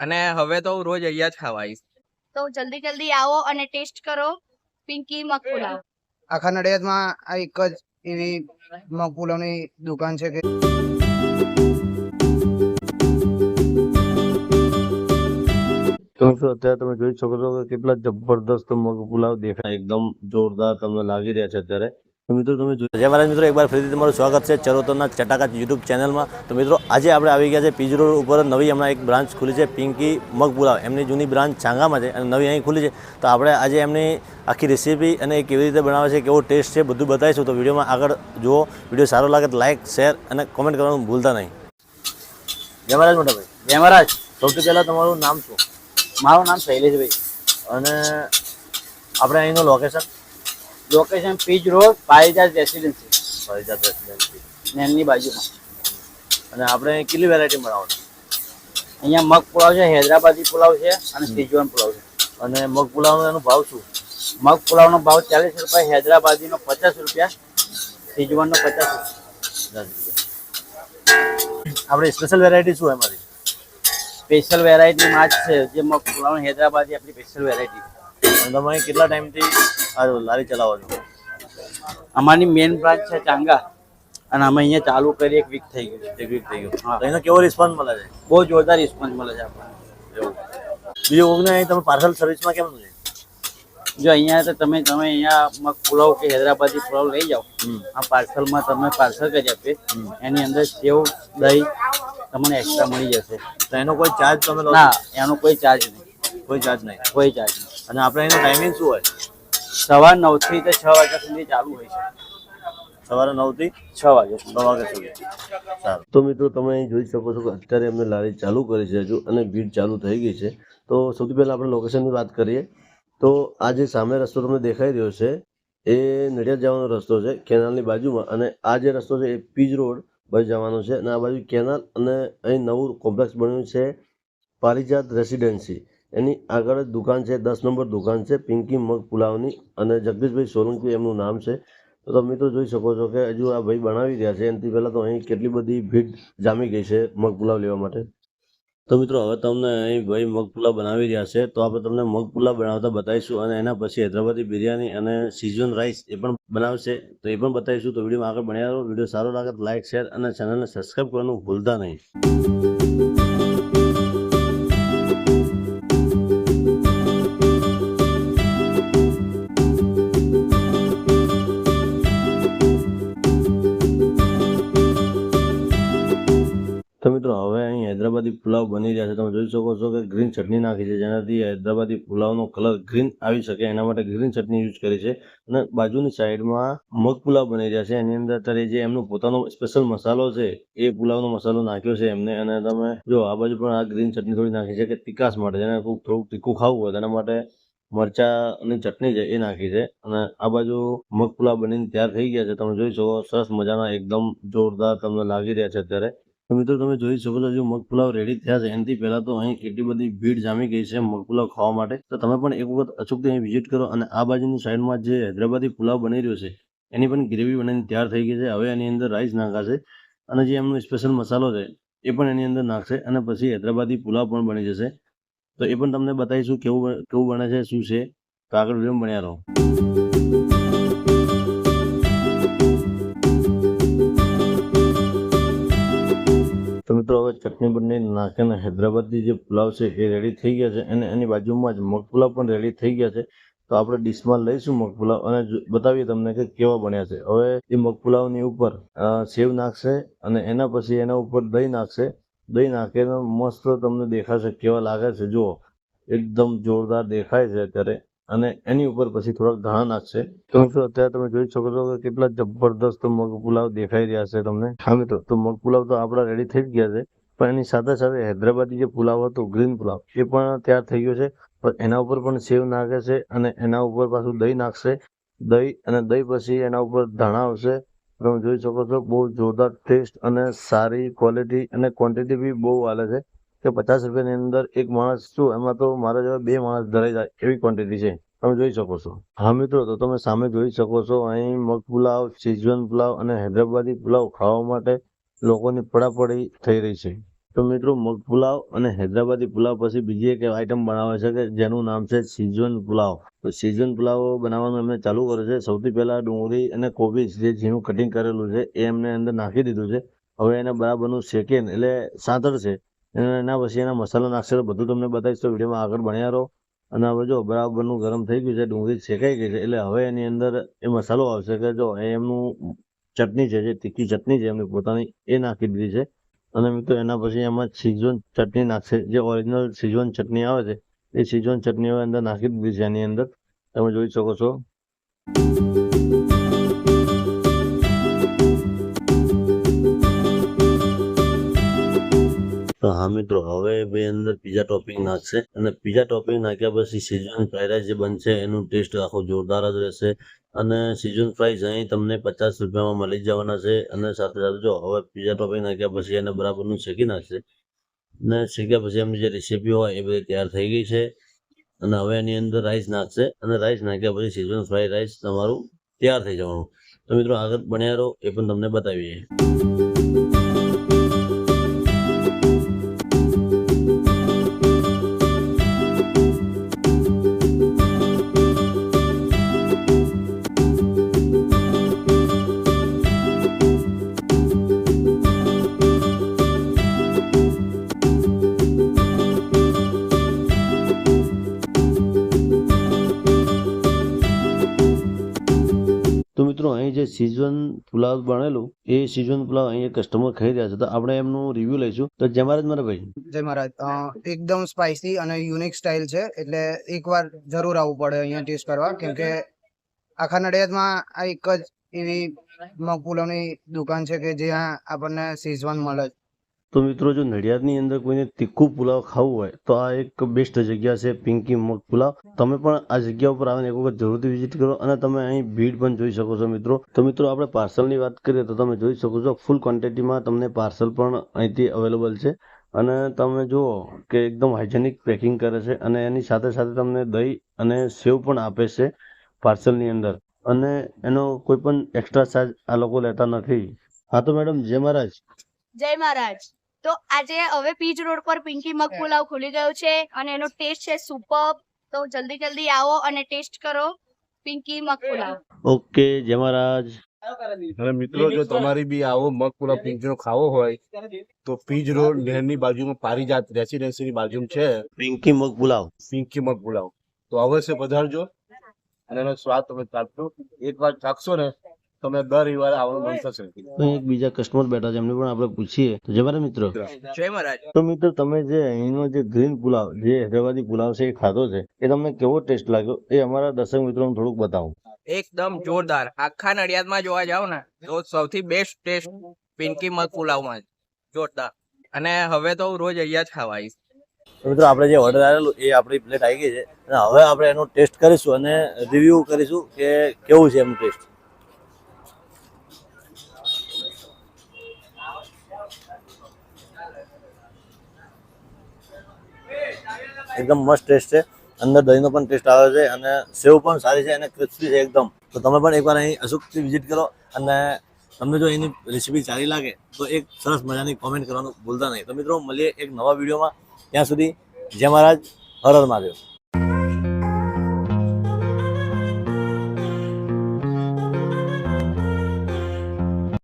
અને હવે તો હું રોજ અહીંયા જ ખાવા આવીશ તો જલ્દી જલ્દી આવો અને ટેસ્ટ કરો. પિંકી મગપુલાવ. આખા નડિયાદમાં આ એક જ એવી મગપુલાવની દુકાન છે કે તો મિત્રો અત્યારે તમે જોઈ શકો છો કે કેટલા જબરદસ્ત મગ પુલાવ દેખાય એકદમ જોરદાર તમને લાગી રહ્યા છે અત્યારે. તો મિત્રો તમે જય મહારાજ મિત્રો એકવાર ફરીથી તમારું સ્વાગત છે ચરોતરના ચટાકા યુટ્યુબ ચેનલમાં. તો મિત્રો આજે આપણે આવી ગયા છે પીજ રોડ ઉપર નવી હમણાં એક બ્રાન્ચ ખુલી છે પિંકી મગપુલાવ એમની જૂની બ્રાન્ચ છાંગામાં છે અને નવી અહીં ખુલી છે. તો આપણે આજે એમની આખી રેસીપી અને એ કેવી રીતે બનાવે છે કેવો ટેસ્ટ છે બધું બતાવીશું. તો વિડીયોમાં આગળ જુઓ. વીડિયો સારો લાગે તો લાઇક શેર અને કોમેન્ટ કરવાનું ભૂલતા નહીં. જય મહારાજ મોટાભાઈ જય મહારાજ. સૌથી પહેલાં તમારું નામ શું? મારું નામ શૈલેષભાઈ. અને આપણે અહીંનું location location Pij road Parijat residency ફરીદાદ residency નેનની બાજુમાં. અને આપણે કેટલી વેરાયટી બનાવવાનું અહીંયા મગ પુલાવ છે હૈદરાબાદી પુલાવ છે અને સિજવાન પુલાવ છે. અને મગ પુલાવનો એનો ભાવ શું? મગ પુલાવનો ભાવ ચાલીસ રૂપિયા હૈદરાબાદીનો પચાસ રૂપિયા સિજવાનનો પચાસ રૂપિયા. આપણે સ્પેશિયલ વેરાયટી શું અમારી સ્પેશિયલ વેરાયટી જ છે જે મગ પુલાવ હૈદરાબાદી આપણી સ્પેશિયલ વેરાયટી અને તમે કેટલા ટાઈમથી લારી ચલાવો છો અમારી મેઇન બ્રાન્ચ છે ચાંગા. અને અમે અહીંયા ચાલુ કરી એક વીક થઈ ગયું એક વીક થઈ ગયું હા. એનો કેવો રિસ્પોન્સ મળે છે? બહુ જોરદાર રિસ્પોન્સ મળે છે આપણને. એવું. બીજું અહીં તમે પાર્સલ સર્વિસમાં કેમ છે જો અહીંયા તો તમે તમે અહીંયા પુલાવ કે હૈદરાબાદી પુલાવ લઈ જાઓ. આ પાર્સલમાં તમે પાર્સલ કરી આપીએ. એની અંદર સેવ દહીં તમને એક્સ્ટ્રા મળી જશે. તો એનો કોઈ ચાર્જ તમે ના એનો કોઈ ચાર્જ નહીં. કોઈ ચાર્જ નહીં. કોઈ ચાર્જ નહીં. અને આપણે એનો ટાઈમિંગ શું હોય? સવાર નવથી છ વાગ્યા સુધી ચાલુ હોય છે. સવારે નવથી છ વાગ્યા છ વાગ્યા સુધી. સારું. તો મિત્રો તમે જોઈ શકો છો કે અત્યારે અમે લારી ચાલુ કરી છે હજુ અને ભીડ ચાલુ થઈ ગઈ છે. તો સૌથી પહેલાં આપણે લોકેશનની વાત કરીએ. તો આ જે સામે રસ્તો તમને દેખાઈ રહ્યો છે એ નડિયાદ જવાનો રસ્તો છે કેનાલની બાજુમાં. અને આ જે રસ્તો છે એ પીજ રોડ બાજુ જવાનો છે. અને આ બાજુ કેનાલ અને અહીં નવું કોમ્પ્લેક્સ બન્યું છે પારિજાત રેસિડેન્સી. એની આગળ દુકાન છે, દસ નંબર દુકાન છે, પિંકી મગ પુલાવની અને જગદીશભાઈ સોલંકી એમનું નામ છે. તો તમે મિત્રો જોઈ શકો છો કે હજુ આ ભાઈ બનાવી રહ્યા છે, એનાથી પહેલાં તો અહીં કેટલી બધી ભીડ જામી ગઈ છે મગ પુલાવ લેવા માટે. તો મિત્રો, હવે તમને અહીં ભાઈ મગ પુલાવ બનાવી રહ્યા છે, તો આપણે તમને મગ પુલાવ બનાવતા બતાવીશું અને એના પછી હૈદરાબાદી બિરયાની અને સિઝન રાઈસ એ પણ બનાવશે. તો એ પણ બતાવીશું, તો વિડીયોમાં આગળ બન્યા રહો. વીડિયો સારો લાગે તો લાઇક શેર અને ચેનલને સબસ્ક્રાઈબ કરવાનું ભૂલતા નહીં. હૈદરાબાદી પુલાવ બની રહ્યા છે. તમે જોઈ શકો છો કે ગ્રીન ચટણી નાખી છે. જેનાથી હૈદરાબાદી પુલાવનો કલર ગ્રીન આવી શકે. એના માટે ગ્રીન ચટણી યુઝ કરી છે. અને બાજુની સાઈડમાં મગ પુલાવ બની રહ્યા છે. એની અંદર અત્યારે જે એમનો પોતાનો સ્પેશિયલ મસાલો છે, એ પુલાવનો મસાલો નાખ્યો છે એમને. અને તમે જો આ બાજુ પણ આ ગ્રીન ચટણી થોડી નાખી છે કે તીખાસ માટે. જેને થોડુંક તીખું ખાવું હોય તેના માટે મરચાની ચટણી છે એ નાખી છે. અને આ બાજુ મગ પુલાવ બનીને તૈયાર થઈ ગયા છે. તમે જોઈ શકો સરસ મજાના એકદમ જોરદાર તમને લાગી રહ્યા છે અત્યારે. તો મિત્રો તમે જોઈ શકો છો જો મગ રેડી થયા છે. એનાથી પહેલાં તો અહીં કેટલી બધી ભીડ જામી ગઈ છે મગ પુલાવ ખાવા માટે. તો તમે પણ એક વખત અચૂકથી અહીં વિઝિટ કરો અને આ બાજુની સાઈડમાં જે હૈદરાબાદી પુલાવ બની રહ્યો છે, એની પણ ગ્રેવી બનીને તૈયાર થઈ ગઈ છે. હવે એની અંદર રાઈસ નાખાશે અને જે એમનો સ્પેશિયલ મસાલો છે, એ પણ એની અંદર નાખશે અને પછી હૈદરાબાદી પુલાવ પણ બની જશે. તો એ પણ તમને બતાવીશું કેવું કેવું બને છે, શું છે, તો આગળ વીડિયો બન્યા રહો. ચટણી બંને નાખીને હૈદરાબાદી જે પુલાવ છે એ રેડી થઈ ગયા છે અને એની બાજુમાં જ મગ પુલાવ પણ રેડી થઈ ગયા છે. તો આપણે ડીશમાં લઈશું મગ પુલાવ અને બતાવીએ તમને કે કેવા બન્યા છે. હવે એ મગ પુલાવની ઉપર સેવ નાખશે અને એના પછી એના ઉપર દહીં નાખશે. દહીં નાખીને મસ્ત તમને દેખાશે કેવા લાગે છે. જુઓ, એકદમ જોરદાર દેખાય છે અત્યારે અને એની ઉપર પછી થોડાક ધાણા નાખશે. અત્યારે તમે જોઈ શકો છો કે કેટલા જબરદસ્ત મગ પુલાવ દેખાઈ રહ્યા છે તમને. હા તો મગ પુલાવ તો આપણા રેડી થઈ જ ગયા છે. પણ એની સાથે સાથે હૈદરાબાદી જે પુલાવ હતો, ગ્રીન પુલાવ, એ પણ તૈયાર થઈ ગયો છે. પણ એના ઉપર પણ સેવ નાખે છે અને એના ઉપર પાછું દહીં નાખશે. દહીં અને દહીં પછી એના ઉપર ધાણા આવશે. તમે જોઈ શકો છો, બહુ જોરદાર ટેસ્ટ અને સારી ક્વોલિટી અને ક્વોન્ટિટી બી બહુ હાલે છે કે પચાસ રૂપિયાની અંદર એક માણસ શું, એમાં તો મારા જેવા બે માણસ ધરાઈ જાય એવી ક્વોન્ટિટી છે. તમે જોઈ શકો છો. હા મિત્રો, તો તમે સામે જોઈ શકો છો, અહીં મગ પુલાવ શીજવાન પુલાવ અને હૈદરાબાદી પુલાવ ખાવા માટે લોકોની પડાપડી થઈ રહી છે. તો મિત્રો મગ પુલાવ અને હૈદરાબાદી પુલાવ પછી બીજી એક આઈટમ બનાવે છે કે જેનું નામ છે સિઝવન પુલાવ. તો સિઝવન પુલાવ બનાવવાનું એમને ચાલુ કરે છે. સૌથી પહેલાં ડુંગળી અને કોબીજ જે ઝીણું કટિંગ કરેલું છે એ એમને અંદર નાખી દીધું છે. હવે એને બરાબરનું શેકીને એટલે સાંતળ છે. અને એના પછી એના મસાલા નાખશે તો બધું તમને બતાવીશ તો વિડીયોમાં આગળ બન્યા રહો. અને હવે જો બરાબરનું ગરમ થઈ ગયું છે, ડુંગળી શેકાઈ ગઈ છે, એટલે હવે એની અંદર એ મસાલો આવશે કે જો એમનું ચટણી છે, જે તીખી ચટણી છે એમની પોતાની, એ નાખી દીધી છે. અને મિત્રો, એના પછી એમાં સિઝવન ચટણી નાખશે. જે ઓરિજિનલ સિઝવન ચટણી આવે છે, એ સિઝવન ચટણી અંદર નાખી દીધી છે એની અંદર. તમે જોઈ શકો છો. તો હા મિત્રો, હવે ભાઈ અંદર પીઝા ટોપિંગ નાખશે. અને પીઝા ટોપિંગ નાખ્યા પછી સિઝવન ફ્રાઈડ રાઈસ જે બનશે, એનું ટેસ્ટ આખો જોરદાર જ રહેશે. અને સિઝન ફ્રાઈઝ અહીં તમને પચાસ રૂપિયામાં મળી જવાના છે. અને સાથે સાથે જો હવે પીઝા ટોપિંગ નાખ્યા પછી એને બરાબરનું શેકી નાખશે. અને શેક્યા પછી એમની જે રેસીપી હોય એ બધી તૈયાર થઈ ગઈ છે. અને હવે એની અંદર રાઈસ નાખશે. અને રાઈસ નાખ્યા પછી સિઝન ફ્રાઈડ રાઈસ તમારું તૈયાર થઈ જવાનું. તો મિત્રો આગળ બન્યા રહો એ પણ તમને બતાવીએ. સિઝવન પુલાવ બનેલું, એ સિઝવન પુલાવ અહીંયા કસ્ટમર ખાઈ રહ્યા છે. તો આપણે એમનું રિવ્યુ લઈશું. તો જય મહારાજ મારા ભાઈ. જય મહારાજ. એકદમ સ્પાઇસી અને યુનિક સ્ટાઇલ છે. એટલે એકવાર જરૂર આવવું પડે અહીંયા ટેસ્ટ કરવા. કેમ કે આખા નડિયાદમાં આ એક જ એવી મગ પુલાવની દુકાન છે કે જ્યાં આપણને સિઝવન મળે છે તો મિત્રો, જો નડિયાદની અંદર કોઈને તીખું પુલાવ ખાવું હોય, તો આ એક બેસ્ટ જગ્યા છે પિંકી મગ પુલાવ. તમે પણ આ જગ્યા ઉપર આવીને એક વખત જરૂરથી વિઝિટ કરો અને તમે અહીં ભીડ પણ જોઈ શકો છો મિત્રો. તો મિત્રો, આપણે પાર્સલની વાત કરીએ તો તમે જોઈ શકો છો ફૂલ ક્વોન્ટિટીમાં તમને પાર્સલ પણ અહીંથી અવેલેબલ છે. અને તમે જુઓ કે એકદમ હાઇજેનિક પેકિંગ કરે છે અને એની સાથે સાથે તમને દહીં અને સેવ પણ આપે છે પાર્સલની અંદર. અને એનો કોઈ પણ એક્સ્ટ્રા ચાર્જ આ લોકો લેતા નથી. હા તો મેડમ જય મહારાજ. જય મહારાજ. તો આજે હવે પીજ રોડ પર પિંકી મગ પુલાવ ખુલી ગયો છે અને એનો ટેસ્ટ છે સુપર તો જલ્દી જલ્દી આવો અને ટેસ્ટ કરો પિંકી મગ પુલાવ ઓકે જય મહારાજ અને મિત્રો જો તમારી બી આવો મગ પુલાવ નો ખાવો હોય તો પીજ રોડ નહેરની બાજુમાં પારિજાત રેસિડેન્સીની બાજુમાં છે. પિંકી મગ પુલાવ પિંકી મગ પુલાવ તો અવશ્ય પધારજો. અને એનો સ્વાદ તમે ચાખજો એક વાર ચાખશો ને તમે દર રવિવારે આવવાનું થશે અહીં એક બીજા કસ્ટમર બેઠા છે એમને પણ આપણે પૂછીએ. તો જય મારા મિત્રો. જય મહારાજ. તો મિત્રો તમે જે અહીંનો જે ગ્રીન પુલાવ જે હૈદરાબાદી પુલાવ છે એ ખાધો છે એ તમને કેવો ટેસ્ટ લાગ્યો? એ અમારા દર્શક મિત્રોને થોડુંક બતાવો. એકદમ જોરદાર. આખા નડિયાદમાં જોવા જાવ ને તો સૌથી બેસ્ટ ટેસ્ટ પિંકી મગ પુલાવમાં. જોરદાર. અને હવે તો હું રોજ અહીંયા જ ખાવા આવીશ મિત્રો આપણે જે ઓર્ડર આવેલું એ આપણી પ્લેટ આવી ગઈ છે. અને હવે આપણે એનો ટેસ્ટ કરીશું અને રિવ્યુ કરીશું કે કેવું છે એમનું ટેસ્ટ એકદમ મસ્ત ટેસ્ટ છે. અંદર દહીંનો પણ ટેસ્ટ આવે છે અને સેવ પણ સારી છે અને ક્રિસ્પી છે એકદમ. તો તમે પણ એકવાર અહીં અચૂકથી વિઝિટ કરો અને તમને જો એની રેસીપી સારી લાગે તો એક સરસ મજાની કોમેન્ટ કરવાનું ભૂલતા નહીં. તો મિત્રો, મળીએ એક નવા વિડીયોમાં. ત્યાં સુધી જય મહારાજ. હર હર મહાદેવ.